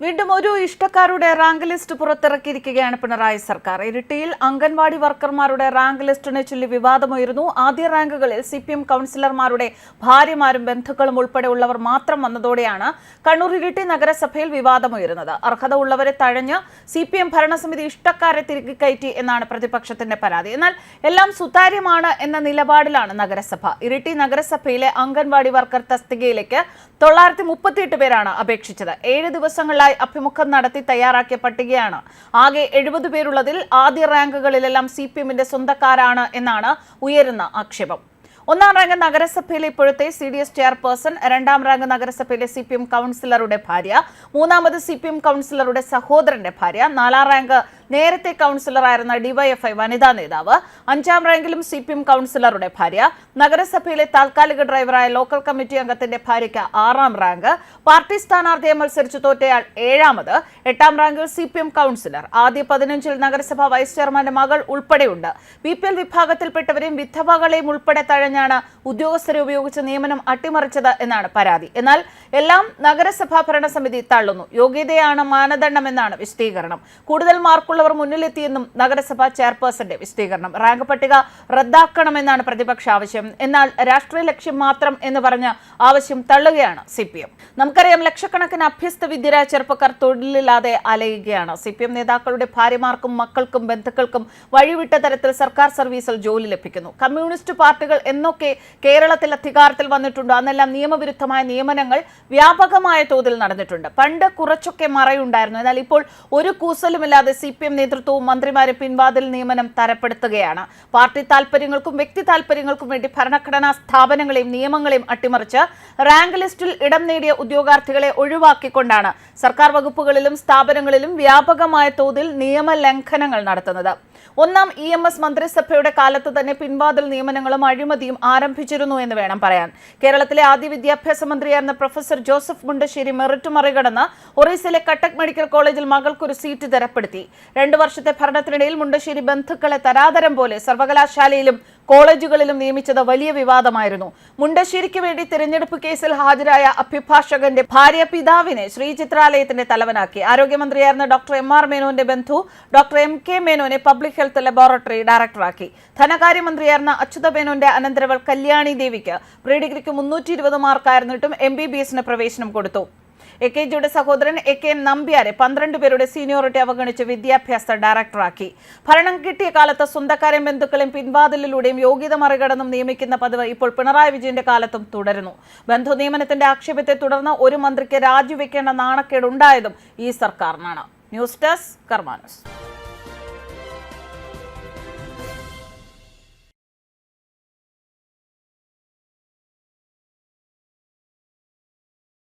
വീണ്ടും ഒരു ഇഷ്ടക്കാരുടെ റാങ്ക് ലിസ്റ്റ് പുറത്തിറക്കിയിരിക്കുകയാണ് പിണറായി സർക്കാർ. ഇരിട്ടിയിൽ അംഗൻവാടി വർക്കർമാരുടെ റാങ്ക് ലിസ്റ്റിനെ ചൊല്ലി വിവാദമുയരുന്നു. ആദ്യ റാങ്കുകളിൽ സി പി എം കൗൺസിലർമാരുടെ ഭാര്യമാരും ബന്ധുക്കളും ഉൾപ്പെടെ ഉള്ളവർ മാത്രം വന്നതോടെയാണ് കണ്ണൂർ ഇരിട്ടി നഗരസഭയിൽ വിവാദമുയരുന്നത്. അർഹത ഉള്ളവരെ തഴഞ്ഞ് സി പി എം ഭരണസമിതി ഇഷ്ടക്കാരെ തിരികെ കയറ്റി എന്നാണ് പ്രതിപക്ഷത്തിന്റെ പരാതി. എന്നാൽ എല്ലാം സുതാര്യമാണ് എന്ന നിലപാടിലാണ് നഗരസഭ. ഇരിട്ടി നഗരസഭയിലെ അംഗൻവാടി വർക്കർ തസ്തികയിലേക്ക് തൊള്ളായിരത്തി മുപ്പത്തിയെട്ട് പേരാണ് അപേക്ഷിച്ചത്. ഏഴ് ദിവസങ്ങളിലായി അഭിമുഖം നടത്തി തയ്യാറാക്കിയ പട്ടികയാണ്. ആകെ എഴുപത് പേരുള്ളതിൽ ആദ്യ റാങ്കുകളിലെല്ലാം സി പി എമ്മിന്റെ സ്വന്തക്കാരാണ് എന്നാണ് ഉയരുന്ന ആക്ഷേപം. ഒന്നാം റാങ്ക് നഗരസഭയിലെ ഇപ്പോഴത്തെ സി ഡി എസ് ചെയർപേഴ്സൺ രണ്ടാം റാങ്ക് നഗരസഭയിലെ സി പി എം കൗൺസിലറുടെ ഭാര്യ മൂന്നാമത് സി പി എം കൗൺസിലറുടെ സഹോദരന്റെ ഭാര്യ നാലാം റാങ്ക് നേരത്തെ കൗൺസിലറായിരുന്ന ഡിവൈഎഫ്ഐ വനിതാ നേതാവ് അഞ്ചാം റാങ്കിലും സി പി എം കൗൺസിലറുടെ ഭാര്യ നഗരസഭയിലെ താൽക്കാലിക ഡ്രൈവറായ ലോക്കൽ കമ്മിറ്റി അംഗത്തിന്റെ ഭാര്യയ്ക്ക് ആറാം റാങ്ക് പാർട്ടി സ്ഥാനാർത്ഥിയെ മത്സരിച്ച് തോറ്റയാൾ ഏഴാമത് എട്ടാം റാങ്കിൽ സി പി എം കൗൺസിലർ ആദ്യ പതിനഞ്ചിൽ നഗരസഭ വൈസ് ചെയർമാന്റെ മകൾ ഉൾപ്പെടെയുണ്ട്. ബി പി എൽ വിഭാഗത്തിൽപ്പെട്ടവരെയും വിധവകളെയും ഉൾപ്പെടെ തഴഞ്ഞാണ് ഉദ്യോഗസ്ഥരെ ഉപയോഗിച്ച് നിയമനം അട്ടിമറിച്ചത് എന്നാണ് പരാതി. എന്നാൽ എല്ലാം നഗരസഭാ ഭരണസമിതി തള്ളുന്നു. യോഗ്യതയാണ് മാനദണ്ഡമെന്നാണ് വിശദീകരണം. കൂടുതൽ മാർക്കുള്ളവർ മുന്നിലെത്തിയെന്നും നഗരസഭാ ചെയർപേഴ്സന്റെ വിശദീകരണം. റാങ്ക് പട്ടിക റദ്ദാക്കണമെന്നാണ് പ്രതിപക്ഷ ആവശ്യം. എന്നാൽ രാഷ്ട്രീയ ലക്ഷ്യം മാത്രം എന്ന് പറഞ്ഞ ആവശ്യം തള്ളുകയാണ് സി പി എം നമുക്കറിയാം ലക്ഷക്കണക്കിന് അഭ്യസ്ത വിദ്യരായ ചെറുപ്പക്കാർ തൊഴിലില്ലാതെ അലയുകയാണ്. സി പി എം നേതാക്കളുടെ ഭാര്യമാർക്കും മക്കൾക്കും ബന്ധുക്കൾക്കും വഴിവിട്ട തരത്തിൽ സർക്കാർ സർവീസിൽ ജോലി ലഭിക്കുന്നു. കമ്മ്യൂണിസ്റ്റ് പാർട്ടികൾ എന്നൊക്കെ കേരളത്തിൽ അധികാരത്തിൽ വന്നിട്ടുണ്ടോ. അന്നെല്ലാം നിയമവിരുദ്ധമായ നിയമനങ്ങൾ വ്യാപകമായ തോതിൽ നടന്നിട്ടുണ്ട്. പണ്ട് കുറച്ചൊക്കെ മറയുണ്ടായിരുന്നു. എന്നാൽ ഇപ്പോൾ ഒരു കൂസലുമില്ലാതെ സി പി എം നേതൃത്വവും മന്ത്രിമാരെ പിൻവാതിൽ നിയമനം തരപ്പെടുത്തുകയാണ്. പാർട്ടി താൽപര്യങ്ങൾക്കും വ്യക്തി താൽപര്യങ്ങൾക്കും വേണ്ടി ഭരണഘടനാ സ്ഥാപനങ്ങളെയും നിയമങ്ങളെയും അട്ടിമറിച്ച് റാങ്ക് ലിസ്റ്റിൽ ഇടം നേടിയ ഉദ്യോഗാർത്ഥികളെ ഒഴിവാക്കിക്കൊണ്ടാണ് സർക്കാർ വകുപ്പുകളിലും സ്ഥാപനങ്ങളിലും വ്യാപകമായ തോതിൽ നിയമലംഘനങ്ങൾ നടത്തുന്നത്. ഒന്നാം ഇ എം എസ് മന്ത്രിസഭയുടെ കാലത്ത് തന്നെ പിൻവാതിൽ നിയമനങ്ങളും അഴിമതിയും ആരംഭിച്ചിരുന്നു എന്ന് വേണം പറയാൻ. കേരളത്തിലെ ആദ്യ വിദ്യാഭ്യാസ മന്ത്രിയായിരുന്ന പ്രൊഫസർ ജോസഫ് മുണ്ടശ്ശേരി മെറിറ്റ് മറികടന്ന് ഒറീസയിലെ കട്ടക് മെഡിക്കൽ കോളേജിൽ മകൾക്കൊരു സീറ്റ് തരപ്പെടുത്തി. രണ്ടു വർഷത്തെ ഭരണത്തിനിടയിൽ മുണ്ടശ്ശേരി ബന്ധുക്കളെ തരാതരം പോലെ സർവകലാശാലയിലും കോളേജുകളിലും നിയമിച്ചത് വലിയ വിവാദമായിരുന്നു. മുണ്ടശ്ശേരിക്ക് വേണ്ടി തിരഞ്ഞെടുപ്പ് കേസിൽ ഹാജരായ അഭിഭാഷകന്റെ ഭാര്യ പിതാവിനെ ശ്രീചിത്രാലയത്തിന്റെ തലവനാക്കി. ആരോഗ്യമന്ത്രിയായിരുന്ന ഡോക്ടർ എം ആർ മേനോന്റെ ബന്ധു ഡോക്ടർ എം കെ മേനോനെ പബ്ലിക് ഹെൽത്ത് ലബോറട്ടറി ഡയറക്ടറാക്കി. ധനകാര്യമന്ത്രിയായിരുന്ന അച്യുത മേനോന്റെ അനന്തരവൾ കല്യാണി ദേവിക്ക് പ്രീഡിഗ്രിക്ക് മുന്നൂറ്റി ഇരുപത് മാർക്കായിരുന്നിട്ടും എം ബി ബി എസിന് പ്രവേശനം കൊടുത്തു. എ കെ ജിയുടെ സഹോദരൻ എ കെ നമ്പ്യാരെ പന്ത്രണ്ട് പേരുടെ സീനിയോറിറ്റി അവഗണിച്ച് വിദ്യാഭ്യാസ ഡയറക്ടറാക്കി. ഭരണം കിട്ടിയ കാലത്ത് സ്വന്തക്കാരെയും ബന്ധുക്കളെയും പിൻവാതിലിലൂടെയും യോഗ്യത മറികടന്നും നിയമിക്കുന്ന പതിവ് ഇപ്പോൾ പിണറായി വിജയന്റെ കാലത്തും തുടരുന്നു. ബന്ധു നിയമനത്തിന്റെ ആക്ഷേപത്തെ തുടർന്ന് ഒരു മന്ത്രിക്ക് രാജിവെക്കേണ്ട നാണക്കേടുണ്ടായതും ഈ സർക്കാരിനാണ്. News desk കർമാനസ്.